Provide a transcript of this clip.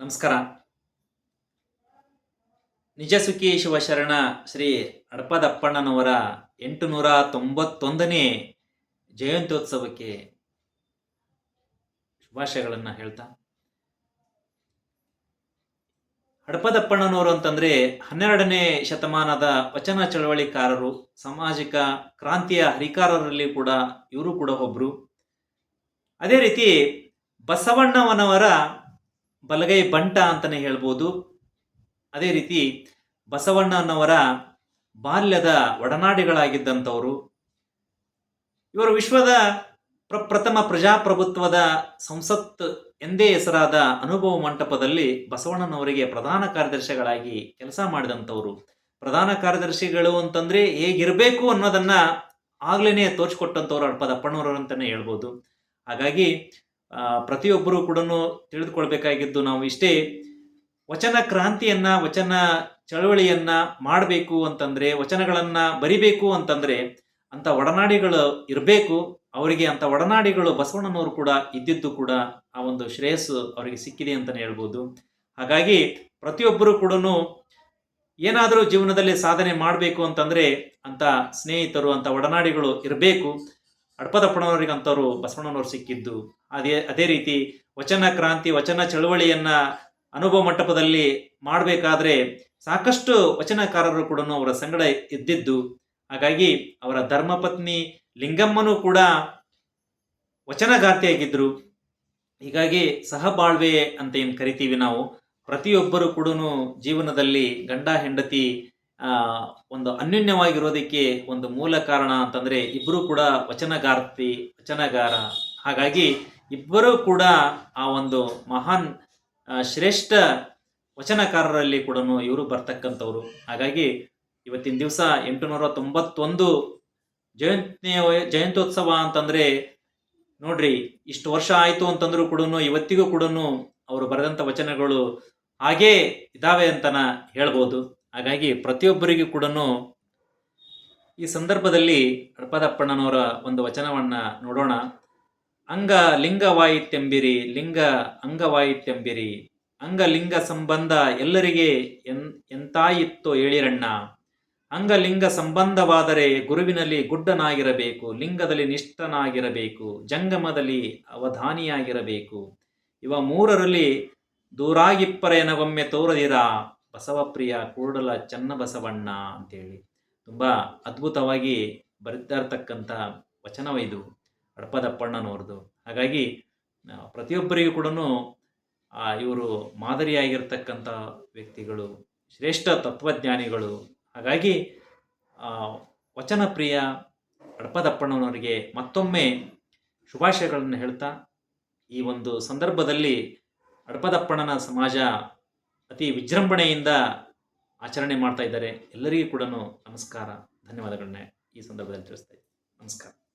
ನಮಸ್ಕಾರ. ನಿಜ ಸುಖಿ ಶಿವಶರಣ ಶ್ರೀ ಅಡಪದಪ್ಪಣ್ಣನವರ ಎಂಟುನೂರ ತೊಂಬತ್ತೊಂದನೇ ಜಯಂತ್ಯೋತ್ಸವಕ್ಕೆ ಶುಭಾಶಯಗಳನ್ನು ಹೇಳ್ತಾ. ಹಡಪದಪ್ಪಣ್ಣನವರು ಅಂತಂದ್ರೆ ಹನ್ನೆರಡನೇ ಶತಮಾನದ ವಚನ ಚಳವಳಿಕಾರರು, ಸಾಮಾಜಿಕ ಕ್ರಾಂತಿಯ ಹರಿಕಾರರಲ್ಲಿ ಕೂಡ ಇವರು ಕೂಡ ಒಬ್ರು. ಅದೇ ರೀತಿ ಬಸವಣ್ಣವನವರ ಬಲಗೈ ಬಂಟ ಅಂತಲೇ ಹೇಳ್ಬೋದು. ಅದೇ ರೀತಿ ಬಸವಣ್ಣನವರ ಬಾಲ್ಯದ ಒಡನಾಡಿಗಳಾಗಿದ್ದಂಥವರು. ಇವರು ವಿಶ್ವದ ಪ್ರಪ್ರಥಮ ಪ್ರಜಾಪ್ರಭುತ್ವದ ಸಂಸತ್ ಎಂದೇ ಹೆಸರಾದ ಅನುಭವ ಮಂಟಪದಲ್ಲಿ ಬಸವಣ್ಣನವರಿಗೆ ಪ್ರಧಾನ ಕಾರ್ಯದರ್ಶಿಗಳಾಗಿ ಕೆಲಸ ಮಾಡಿದಂಥವ್ರು. ಪ್ರಧಾನ ಕಾರ್ಯದರ್ಶಿಗಳು ಅಂತಂದ್ರೆ ಹೇಗಿರಬೇಕು ಅನ್ನೋದನ್ನ ಆಗ್ಲೇನೆ ತೋರಿಸ್ಕೊಟ್ಟಂಥವ್ರು ಅಡ್ಪದಪ್ಪಣ್ಣವರು ಅಂತಾನೆ ಹೇಳ್ಬೋದು. ಹಾಗಾಗಿ ಪ್ರತಿಯೊಬ್ಬರು ಕೂಡ ತಿಳಿದುಕೊಳ್ಬೇಕಾಗಿದ್ದು ನಾವು ಇಷ್ಟೇ ವಚನ ಕ್ರಾಂತಿಯನ್ನ, ವಚನ ಚಳವಳಿಯನ್ನ ಮಾಡಬೇಕು ಅಂತಂದ್ರೆ, ವಚನಗಳನ್ನ ಬರಿಬೇಕು ಅಂತಂದ್ರೆ ಅಂತ ಒಡನಾಡಿಗಳು ಇರಬೇಕು, ಅವರಿಗೆ ಅಂತ ಒಡನಾಡಿಗಳು ಬಸವಣ್ಣನವರು ಕೂಡ ಇದ್ದಿದ್ದು ಕೂಡ ಆ ಒಂದು ಶ್ರೇಯಸ್ಸು ಅವರಿಗೆ ಸಿಕ್ಕಿದೆ ಅಂತಲೇ ಹೇಳ್ಬೋದು. ಹಾಗಾಗಿ ಪ್ರತಿಯೊಬ್ಬರು ಕೂಡ ಏನಾದರೂ ಜೀವನದಲ್ಲಿ ಸಾಧನೆ ಮಾಡಬೇಕು ಅಂತಂದ್ರೆ ಅಂತ ಸ್ನೇಹಿತರು, ಅಂತ ಒಡನಾಡಿಗಳು ಇರಬೇಕು. ಅಡ್ಪದಪ್ಪನವರಿಗೆ ಅಂಥವ್ರು ಬಸವಣ್ಣನವರು ಸಿಕ್ಕಿದ್ದು. ಅದೇ ಅದೇ ರೀತಿ ವಚನ ಕ್ರಾಂತಿ, ವಚನ ಚಳುವಳಿಯನ್ನ ಅನುಭವ ಮಂಟಪದಲ್ಲಿ ಮಾಡಬೇಕಾದ್ರೆ ಸಾಕಷ್ಟು ವಚನಕಾರರು ಕೂಡ ಅವರ ಸಂಗಡ ಇದ್ದಿದ್ದು. ಹಾಗಾಗಿ ಅವರ ಧರ್ಮಪತ್ನಿ ಲಿಂಗಮ್ಮನೂ ಕೂಡ ವಚನಗಾರ್ತಿಯಾಗಿದ್ದರು ಹೀಗಾಗಿ ಸಹಬಾಳ್ವೆ ಅಂತ ಏನು ಕರಿತೀವಿ ನಾವು, ಪ್ರತಿಯೊಬ್ಬರು ಕೂಡ ಜೀವನದಲ್ಲಿ ಗಂಡ, ಹೆಂಡತಿ ಒಂದು ಅನ್ಯೋನ್ಯವಾಗಿರೋದಕ್ಕೆ ಒಂದು ಮೂಲ ಕಾರಣ ಅಂತಂದ್ರೆ ಇಬ್ಬರೂ ಕೂಡ ವಚನಗಾರ್ತಿ, ವಚನಗಾರ. ಹಾಗಾಗಿ ಇಬ್ಬರೂ ಕೂಡ ಆ ಒಂದು ಮಹಾನ್ ಶ್ರೇಷ್ಠ ವಚನಕಾರರಲ್ಲಿ ಕೂಡ ಇವರು ಬರ್ತಕ್ಕಂಥವ್ರು. ಹಾಗಾಗಿ ಇವತ್ತಿನ ದಿವಸ ಎಂಟುನೂರ ತೊಂಬತ್ತೊಂದು ಜಯಂತಿಯ ಜಯಂತ್ಯೋತ್ಸವ ಅಂತಂದ್ರೆ ನೋಡ್ರಿ, ಇಷ್ಟು ವರ್ಷ ಆಯ್ತು ಅಂತಂದ್ರೂ ಕೂಡ ಇವತ್ತಿಗೂ ಕೂಡ ಅವರು ಬರೆದಂಥ ವಚನಗಳು ಹಾಗೇ ಇದಾವೆ ಅಂತನ ಹೇಳ್ಬೋದು. ಹಾಗಾಗಿ ಪ್ರತಿಯೊಬ್ಬರಿಗೂ ಕೂಡ ಈ ಸಂದರ್ಭದಲ್ಲಿ ಅರ್ಪದಪ್ಪಣ್ಣನವರ ಒಂದು ವಚನವನ್ನ ನೋಡೋಣ. ಅಂಗ ಲಿಂಗವಾಯಿತೆಂಬಿರಿ ಲಿಂಗ ಅಂಗವಾಯಿತೆಂಬಿರಿ ಅಂಗ ಲಿಂಗ ಸಂಬಂಧ ಎಲ್ಲರಿಗೆ ಎನ್, ಎಂತಾಯಿತ್ತೋ ಹೇಳಿರಣ್ಣ. ಅಂಗಲಿಂಗ ಸಂಬಂಧವಾದರೆ ಗುರುವಿನಲ್ಲಿ ಗುಡ್ಡನಾಗಿರಬೇಕು, ಲಿಂಗದಲ್ಲಿ ನಿಷ್ಠನಾಗಿರಬೇಕು, ಜಂಗಮದಲ್ಲಿ ಅವಧಾನಿಯಾಗಿರಬೇಕು. ಇವ ಮೂರರಲ್ಲಿ ದೂರಾಗಿಪ್ಪರೆನಗೊಮ್ಮೆ ತೋರದಿರ. ಬಸವಪ್ರಿಯ ಕೂಡಲ ಚನ್ನಬಸವಣ್ಣ ಅಂತೇಳಿ. ತುಂಬ ಅದ್ಭುತವಾಗಿ ಬರೆದಿರ್ತಕ್ಕಂಥ ವಚನವೈದು ಅಡಪದಪ್ಪಣ್ಣನವ್ರದ್ದು ಹಾಗಾಗಿ ಪ್ರತಿಯೊಬ್ಬರಿಗೂ ಕೂಡ ಇವರು ಮಾದರಿಯಾಗಿರ್ತಕ್ಕಂಥ ವ್ಯಕ್ತಿಗಳು, ಶ್ರೇಷ್ಠ ತತ್ವಜ್ಞಾನಿಗಳು. ಹಾಗಾಗಿ ವಚನ ಪ್ರಿಯ ಅಡಪದಪ್ಪಣ್ಣನವರಿಗೆ ಮತ್ತೊಮ್ಮೆ ಶುಭಾಶಯಗಳನ್ನು ಹೇಳ್ತಾ, ಈ ಒಂದು ಸಂದರ್ಭದಲ್ಲಿ ಅಡಪದಪ್ಪಣ್ಣನ ಸಮಾಜ ಅತಿ ವಿಜೃಂಭಣೆಯಿಂದ ಆಚರಣೆ ಮಾಡ್ತಾ ಇದ್ದಾರೆ. ಎಲ್ಲರಿಗೂ ಕೂಡ ನಮಸ್ಕಾರ. ಧನ್ಯವಾದಗಳನ್ನ ಈ ಸಂದರ್ಭದಲ್ಲಿ ತಿಳಿಸ್ತಾ ನಮಸ್ಕಾರ.